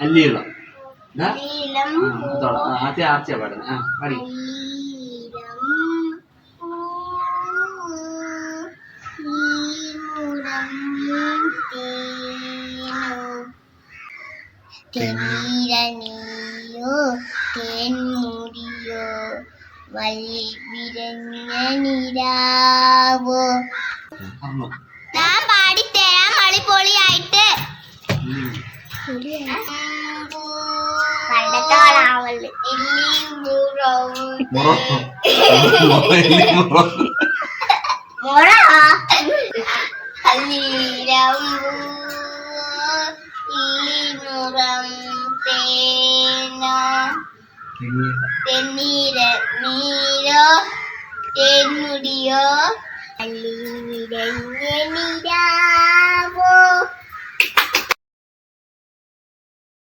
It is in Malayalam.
അല്ലീളം ആദ്യം ആർച്ചയാ പാടുന്നത് ആ പാടി. തെന്നീരണിയോ തേൻമുടിയോ വൽവിരഞ്ഞ നിരാവോ പറഞ്ഞു. പാടിത്തരാം അടിപൊളിയായിട്ട് ഉം. പണ്ടത്തെ ആളാവൽ മുറോ. മുറ നീരം തെന്നീര തേൻമുടിയോ